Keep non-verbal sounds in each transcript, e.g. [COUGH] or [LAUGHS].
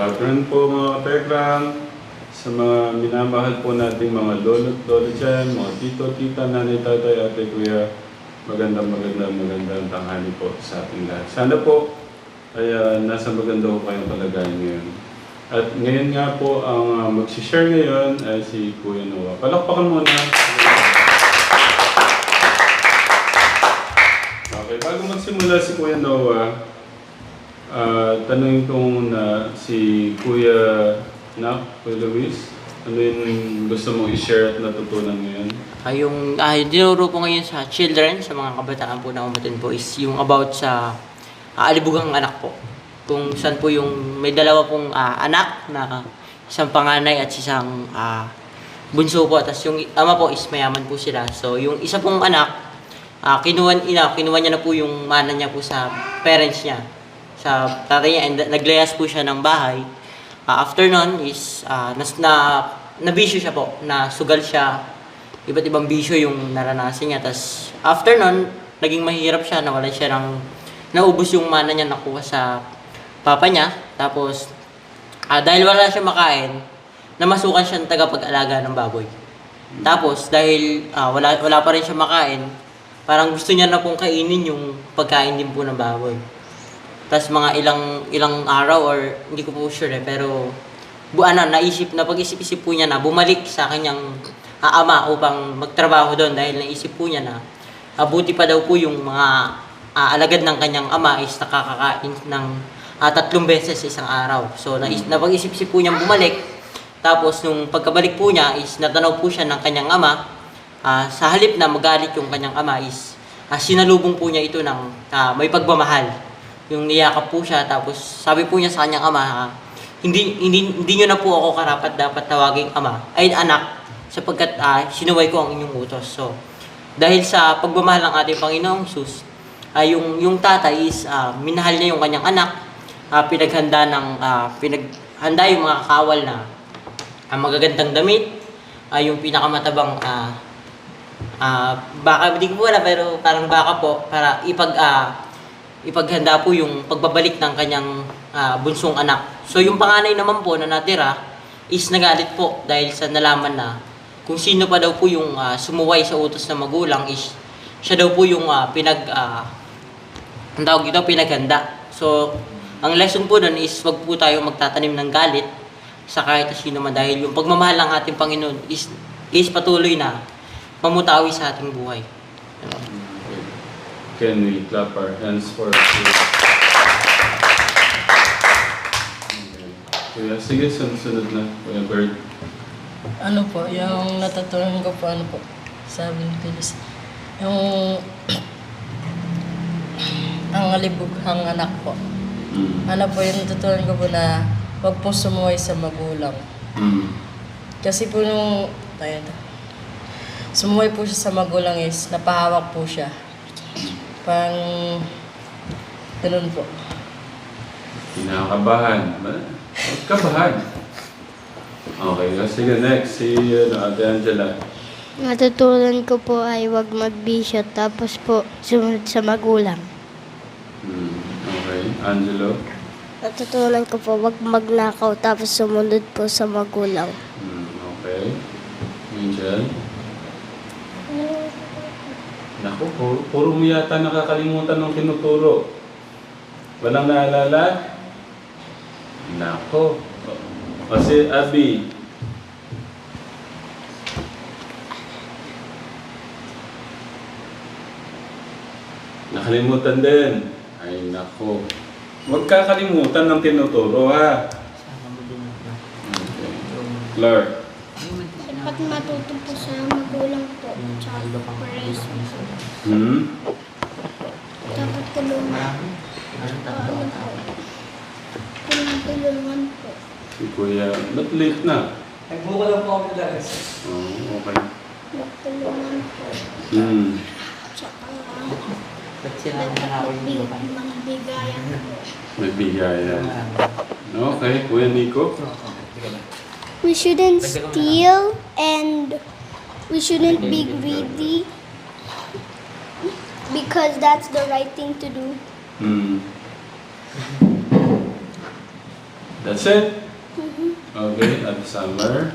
Catherine po mga katekram, sa mga minamahal po nating mga lolo at lolo dyan, mga tito, tita, nanay, tatay, ate, kuya, magandang magandang magandang tanghali po sa ating lahat. Sana po ay ah, nasa maganda po kayong kalagayan ngayon. At ngayon nga po, ang uh, mag-share ngayon ay si Kuya Noah. Palakpakan muna. Okay, bago magsimula si Kuya Noah, ah tanungin ko muna si Kuya Nak, Kuya Luis, ano yung gusto mong i-share at natutunan ngayon? Ay, ah, yung dinuro po ngayon sa children, sa mga kabataan po na umatin po is yung about sa ah, alibugang anak po. Kung saan po yung may dalawa pong ah, anak na isang panganay at isang ah, bunso po. Tapos yung ama po is mayaman po sila. So yung isa pong anak, ah, kinuha, ina, kinuha niya na po yung mana niya po sa parents niya. Sa niya and naglayas po siya ng bahay. Ah, after nun is ah, nas, na nabisyo siya po, na sugal siya, iba't ibang bisyo yung naranasan niya. Tapos, after nun, naging mahirap siya, nawalan siya ng, naubos yung mana niya nakuha sa papa niya. Tapos, ah, dahil wala siya makain, namasukan siya ng tagapag-alaga ng baboy. Tapos, dahil ah, wala, wala pa rin siya makain, parang gusto niya na pong kainin yung pagkain din po ng baboy. Tapos mga ilang ilang araw or hindi ko po sure eh, pero bu ano, naisip na pag-isip-isip po niya na bumalik sa kanyang ah, ama upang magtrabaho doon dahil naisip po niya na abuti pa daw po yung mga ah, alagad ng kanyang ama is nakakakain ng ah, tatlong beses sa isang araw. So nais, napag-isip-isip po niyang bumalik. Tapos nung pagkabalik po niya is natanaw po siya ng kanyang ama. Ah, sa halip na magalit yung kanyang ama is ah, sinalubong po niya ito ng ah, may pagmamahal yung niyakap po siya tapos sabi po niya sa kanyang ama hindi hindi hindi niyo na po ako karapat dapat tawaging ama. Ay anak sapagkat ah, sinuway ko ang inyong utos. So dahil sa pagmamahal ng ating Panginoong Sus ay yung yung tatay is ah, minahal niya yung kanyang anak. Ah, pinaghanda ng ah, pinaghanda yung mga kawal na ang magagandang damit. Ay yung pinakamatabang ah, ah, baka hindi ko wala pero parang baka po para ipag ah, ipaghanda po yung pagbabalik ng kanyang ah, bunsong anak. So yung panganay naman po na natira is nagalit po dahil sa nalaman na kung sino pa daw po yung ah, sumuway sa utos ng magulang is siya daw po yung ah, pinag ah, ang tawag dito pinaghanda. So ang lesson po doon is wag po tayo magtatanim ng galit sa kahit sino man dahil yung pagmamahal ng ating Panginoon is is patuloy na mamutawi sa ating buhay. Ano? Can we clap our hands for. Kuya, sige, sunod-sunod na. Kuya Bird. Ano po, yung natutunan ko po, ano po, sabi ni Pilis, yung [CLEARS THROAT] ang alibughang anak po. Mm. Ano po, yung natutunan ko po na huwag po sumuway sa magulang. Mm. Kasi po nung, tayo to, sumuway po siya sa magulang is, napahawak po siya. Pang, ganun po. Kinakabahan. Ba- Huwag kabahan. Okay, sige, next. Si ano, Ate Angela. Natutunan ko po ay huwag magbisyo tapos po sumunod sa magulang. Mm. Okay, Angelo. Natutunan ko po huwag magnakaw tapos sumunod po sa magulang. Mm. Okay. Angel. Naku, puro, puro mo yata nakakalimutan ng tinuturo. Walang naalala? Nako. O si Abby. Nakalimutan din. Ay, nako. Huwag kakalimutan ng tinuturo, ha? Okay. Clark. Dapat matuto po magulang po. Tsaka pares. Hmm? Dapat tulungan. Tulungan po. Si Kuya, ba't late na? Nagbuka lang po ako talaga. Oo, okay. Tulungan po. Hmm. Tsaka Ba't sila dapat na ako yung buka? mga bigayan po. May bigayan. Okay, Kuya Nico. We shouldn't steal and we shouldn't be greedy because that's the right thing to do. Hmm. That's it? Okay, at summer.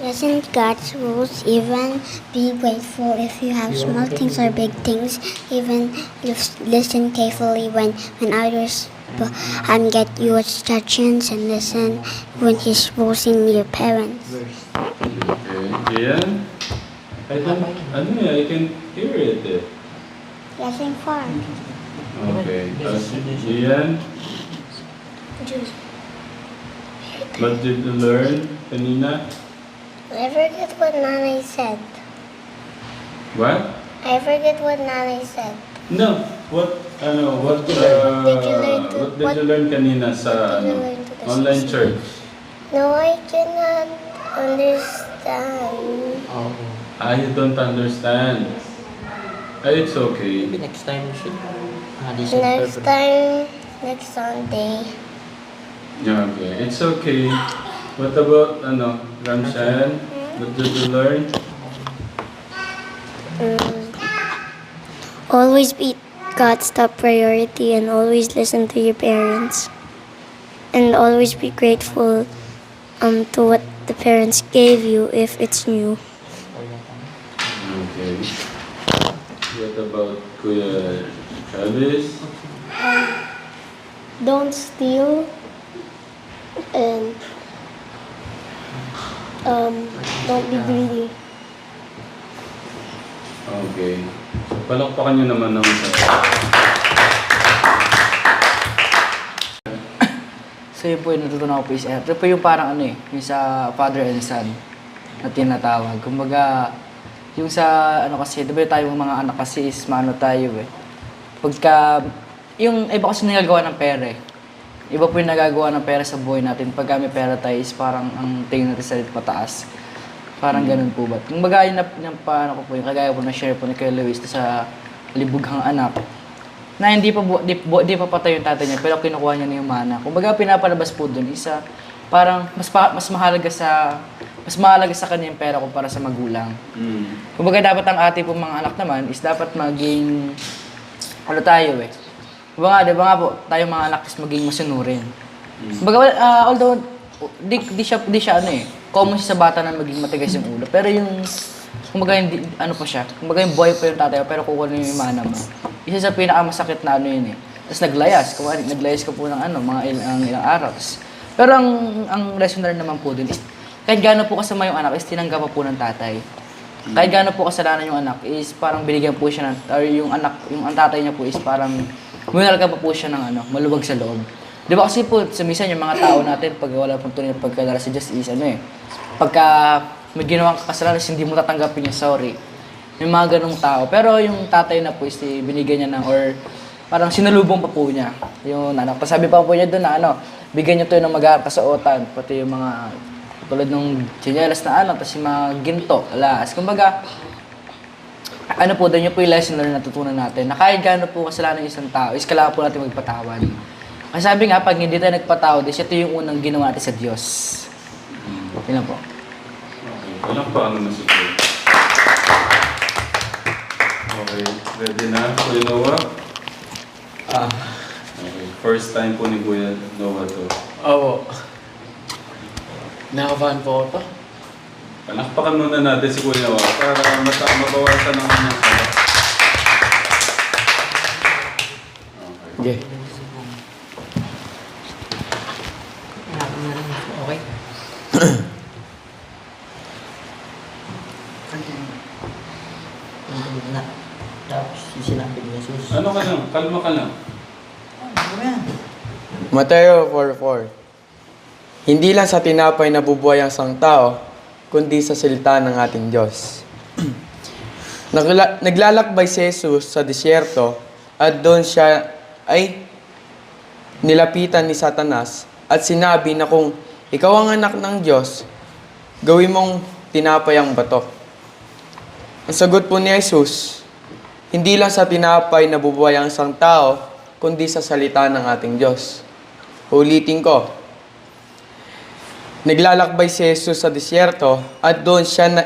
Listen God's rules, even be grateful if you have small things or big things. Even listen carefully when, when others b- um, get your instructions and listen when he's ruling your parents. Okay, Ian? I don't, ano eh, I can hear it eh. Lesson 4. Okay, uh, Ian, what did you learn kanina? I forget what Nanay said. What? I forget what Nanay said. No, what, ano, what, Did uh, you learn to- what did what- you learn kanina sa, Did you ano, learn to the online system? church? No, I cannot understand. Oh. Ah, you don't understand. Ah, it's okay. Maybe next time you should. Ah, listen Next further. time, next Sunday. Yeah, okay. It's okay. What about, ano, Ramshan? What did you learn? Mm. Always be God's top priority and always listen to your parents. And always be grateful um, to what the parents gave you if it's new. What about Kuya Travis? Don't steal and um, don't be greedy. Okay. So, palakpakan nyo naman ng isa. So yun po yung natutunan ko po is Ito po yung parang ano eh, yung sa father and son na tinatawag. Kumbaga, yung sa ano kasi, di ba tayo mga anak kasi is maano tayo eh. Pagka, yung iba kasi nagagawa ng pera eh. Iba po yung nagagawa ng pera sa buhay natin. Pagka may pera tayo is parang ang tingin natin sa pataas. Parang ganun po ba? Yung bagay na, yung paano ko po, yung kagaya po na share po ni Kuya Luis sa libughang anak na hindi pa bu- di, bu- di pa patay yung tatay niya pero kinukuha niya na yung mana. Kumbaga pinapalabas po doon isa parang mas pa, mas mahalaga sa mas mahalaga sa kanya yung pera kumpara sa magulang. Mm. Kumbaga dapat ang ate po mga anak naman is dapat maging ano tayo eh. Kumbaga nga, di ba nga po, tayo mga anak is maging masunurin. Kumbaga, well, ah, although, di, di, siya, di siya ano eh, common siya sa bata na maging matigas yung ulo. Pero yung, kumbaga hindi, ano pa siya, kumbaga yung boy pa yung tatay, pero kukuha niyo yung mana mo. Isa sa pinakamasakit na ano yun eh. Tapos naglayas, kumbaga naglayas ka po ng ano, mga ilang, ilang araws. Pero ang, ang lesson learned naman po dun is, kahit gaano po kasama yung anak, is tinanggap pa po ng tatay. Kahit gaano po kasalanan yung anak is parang binigyan po siya ng, or yung anak, yung ang tatay niya po is parang Munal ka pa po siya ng ano, maluwag sa loob. Di ba kasi po, sa minsan yung mga tao natin, pag wala pong tunay na pagkadala sa Diyos is ano eh, pagka may ginawang kasalanan is hindi mo tatanggapin yung sorry. Yung mga ganong tao. Pero yung tatay na po is binigyan niya ng, or parang sinalubong pa po niya yung anak. Tapos sabi pa po niya doon na ano, bigyan niyo to ng mag kasuotan, pati yung mga tulad ng chinelas na ano, tapos yung mga ginto, alas. Kumbaga, ano po, doon yung po yung lesson na natutunan natin, na kahit gaano po kasalanan ng isang tao, is kailangan po natin magpatawad. Kasi sabi nga, pag hindi tayo nagpatawad, is ito yung unang ginawa natin sa Diyos. Yun lang po. Okay. Palakpakan naman si Kuya. Okay. Ready na, Noah? Ah, Okay. First time po ni Kuya Noah to. oo. Nakabahan po ako pa. Palakpakan muna natin si Kuya Noah para mata mabawasan ang kanyang kala. Okay. Mo na lang. Okay. Ang [CLEARS THROAT] na. Tapos yung sinabi ni Jesus. Ano ka lang? Kalma ka lang. Mateo 4.4 Hindi lang sa tinapay na bubuhay ang isang tao, kundi sa salita ng ating Diyos. [CLEARS THROAT] Nagla- naglalakbay si Jesus sa disyerto at doon siya ay nilapitan ni Satanas at sinabi na kung ikaw ang anak ng Diyos, gawin mong tinapay ang bato. Ang sagot po ni Jesus, hindi lang sa tinapay na bubuhay ang isang tao, kundi sa salita ng ating Diyos. Ulitin ko. Naglalakbay si Jesus sa disyerto at doon siya na,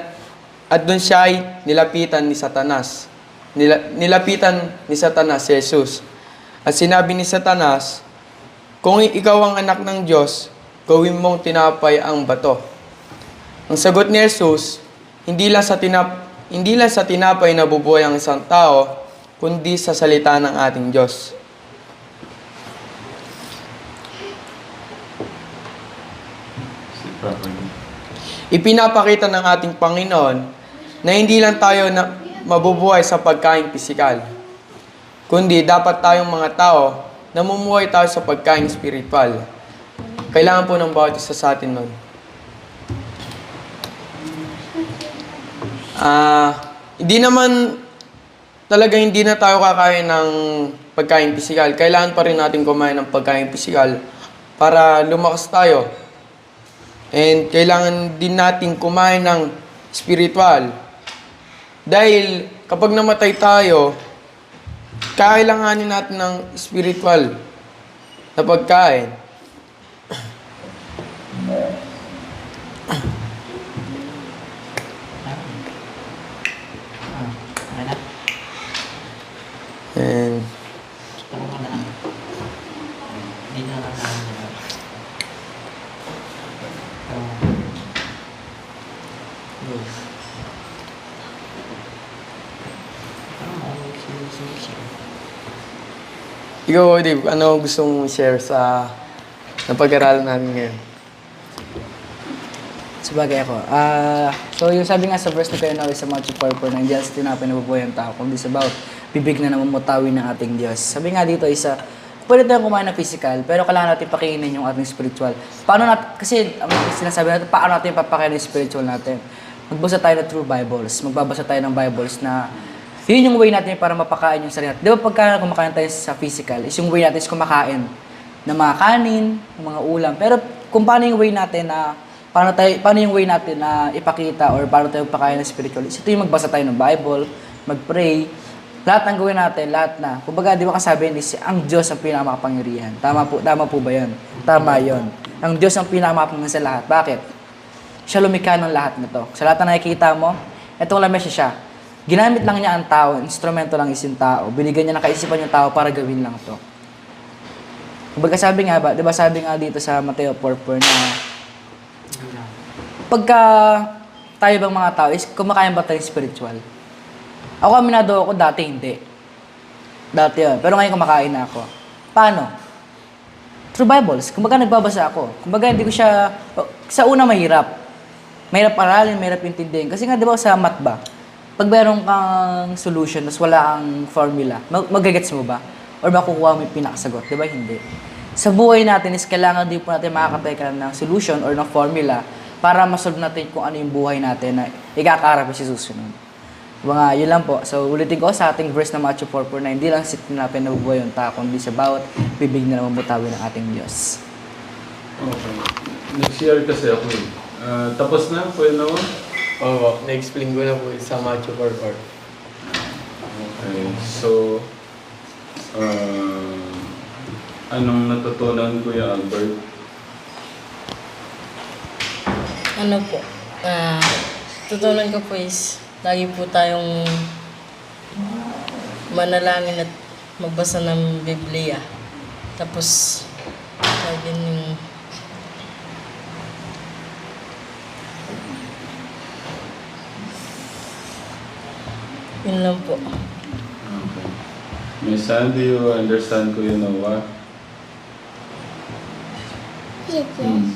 at doon siya ay nilapitan ni Satanas. Nila, nilapitan ni Satanas si Jesus. At sinabi ni Satanas, Kung ikaw ang anak ng Diyos, gawin mong tinapay ang bato. Ang sagot ni Jesus, hindi lang sa tinap hindi lang sa tinapay na bubuhay ang isang tao, kundi sa salita ng ating Diyos. Ipinapakita ng ating Panginoon na hindi lang tayo na mabubuhay sa pagkain pisikal, kundi dapat tayong mga tao namumuhay tayo sa pagkain spiritual. Kailangan po ng bawat isa sa atin nun. Ah, hindi naman talaga hindi na tayo kakain ng pagkain pisikal. Kailangan pa rin natin kumain ng pagkain pisikal para lumakas tayo. And kailangan din natin kumain ng spiritual. Dahil kapag namatay tayo, kailanganin natin ng spiritual na pagkain. Ikaw, Dave, ano gusto mong share sa napag-aralan natin ngayon? Sabagay ako. Ah, so yung sabi nga sa verse ni Noe sa Matthew 4.4 na hindi sa tinapay na bubuhay ang tao, kundi sa bawat bibig na namumutawi ng ating Diyos. Sabi nga dito isa, pwede tayong kumain ng physical, pero kailangan natin pakinggan yung ating spiritual. Paano natin, kasi ang sinasabi natin, paano natin papakain yung spiritual natin? Magbasa tayo ng true Bibles, magbabasa tayo ng Bibles na yun yung way natin para mapakain yung sarili natin. Di ba pagka kumakain tayo sa physical, is yung way natin is kumakain ng mga kanin, ng mga ulam. Pero kung paano yung way natin na paano tayo paano yung way natin na ipakita or paano tayo pakain ng spiritual, is ito yung magbasa tayo ng Bible, mag-pray, lahat ng gawin natin, lahat na. Kumbaga, di ba kasabi ni ang Diyos ang pinakamakapangyarihan. Tama po, tama po ba 'yon? Tama 'yon. Ang Diyos ang pinakamakapangyarihan sa lahat. Bakit? Siya lumikha ng lahat nito. Sa lahat na nakikita mo, itong lamesa siya. Ginamit lang niya ang tao, instrumento lang is yung tao. Binigyan niya ng kaisipan yung tao para gawin lang to. Kumbaga sabi nga ba, di ba sabi nga dito sa Mateo 4.4 na pagka tayo bang mga tao is kumakain ba tayo spiritual? Ako aminado ako, dati hindi. Dati yun. Pero ngayon kumakain na ako. Paano? Through Bibles. Kumbaga nagbabasa ako. Kumbaga hindi ko siya, sa una mahirap. Mahirap aralin, mahirap intindihin. Kasi nga di ba sa math ba? Pag meron kang solution, tapos wala kang formula, mag magagets mo ba? Or makukuha mo yung pinakasagot? Di ba? Hindi. Sa buhay natin is kailangan din po natin makakateka ng solution or ng formula para masolve natin kung ano yung buhay natin na ikakarap sa susunod. Mga yun lang po. So ulitin ko sa ating verse na Matthew 4.4 na hindi lang sit na pinabubuhay yung tao, kundi sa bawat bibig na namamutawi ng ating Diyos. Okay. Nag-share kasi ako eh. Ah, tapos na, Kuya Noah? Oo, na-explain ko na po sa Matthew 4.4. Okay. So, ah, anong natutunan Kuya Albert? Ano po? Ah, tutunan ko po is, lagi po tayong manalangin at magbasa ng Biblia. Tapos, sabi yung Yun lang po. Okay. Miss Ann, do you understand Kuya Noah? Yes, Hmm.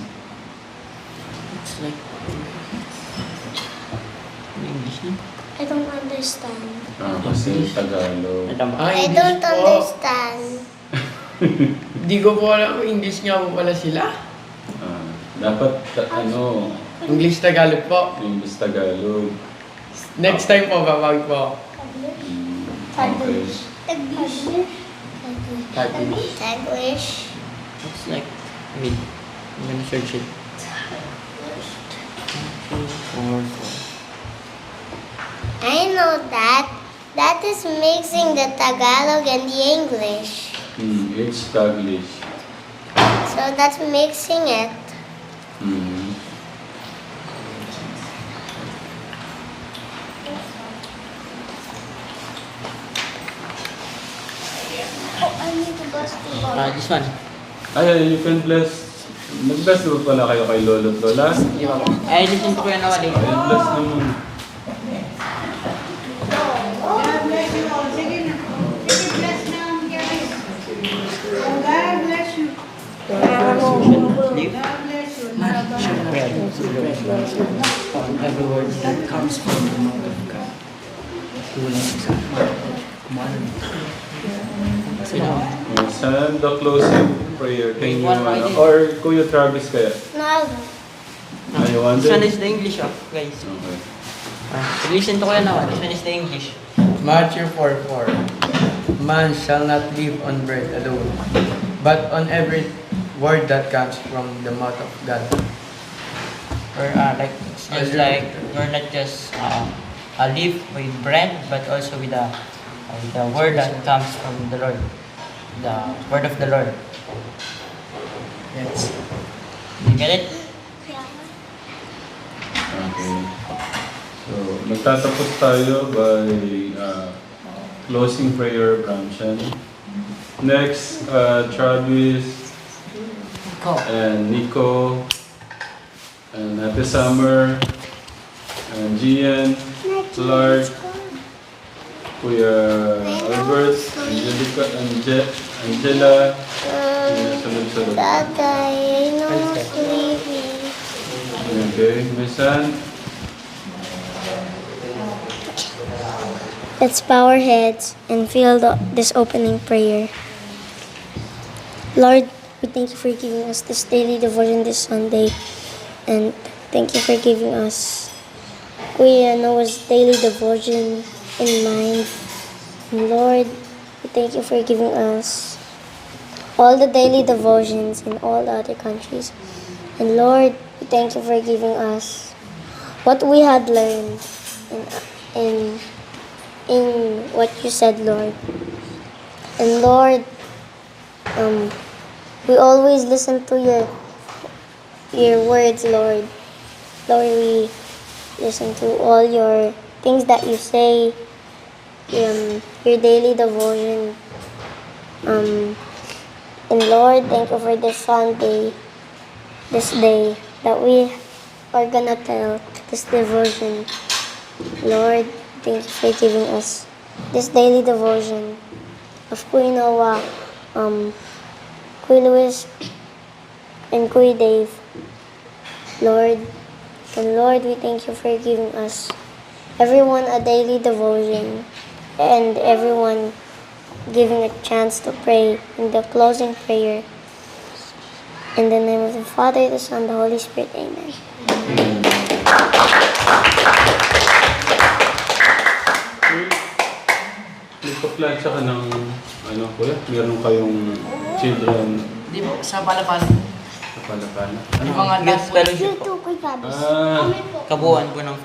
It's like... English na? I don't understand. Ah, kasi Tagalog. Ah, I English don't po. understand. [LAUGHS] Di ko po alam, English nga po pala sila. Ah, dapat, ta- ano, English Tagalog po. English Tagalog. Next time po, babag po. Okay. Taglish. Taglish. Taglish. It's like... Wait. I'm gonna search it. Four, four. I know that. That is mixing the Tagalog and the English. Hmm, it's Taglish. So that's mixing it. Oh, I need to bust the Ah, this one. Ay, you can bless. Nag-bless mo pala kayo kay Lolo at Lola. Ay, listen po yan naman eh. Ayan, bless naman. Bless bless bless bless you. Every word that comes from the mouth of God. Tulad sa Send the closing prayer. Can you, One ano, idea. or Kuya Travis kaya? No. Ay, one This one day. the English oh, guys. Okay. Ah, listen to ko yan naman. This one is the English. Matthew 4:4 Man shall not live on bread alone, but on every word that comes from the mouth of God. Or uh, like, it's just like, we're not just uh, uh, live with bread, but also with the, uh, with the word that comes from the Lord. The word of the Lord. Yes. You get it? Okay. So, magtatapos tayo by uh, closing prayer, Bramshan. Next, uh, Travis Go. and Nico and Happy Summer and Gian, Clark, Kuya uh, Albert, Angelica, Ange, Angela, and sunod-sunod. Tatay, I sleepy. Okay, my son. Let's bow our heads and feel the, this opening prayer. Lord, we thank you for giving us this daily devotion this Sunday. And thank you for giving us uh, Kuya Noah's daily devotion in mind. Lord, we thank you for giving us all the daily devotions in all the other countries. And Lord, we thank you for giving us what we had learned in, in in what you said, Lord. And Lord, um, we always listen to your your words, Lord. Lord, we listen to all your things that you say, um, your daily devotion. Um, and Lord, thank you for this Sunday, this day that we are gonna tell this devotion. Lord, thank you for giving us this daily devotion of Queen Noah, um, Queen Louis, and Queen Dave. Lord, and Lord, we thank you for giving us everyone a daily devotion and everyone giving a chance to pray in the closing prayer. In the name of the Father, the Son, the Holy Spirit, Amen. May paplansya ka ng, ano kuya, meron kayong children Di ba? Sa pala-pala. sa palapala. Yung mga last fellowship po. Ito, Kuya Travis. Ah, Kabuuan po ng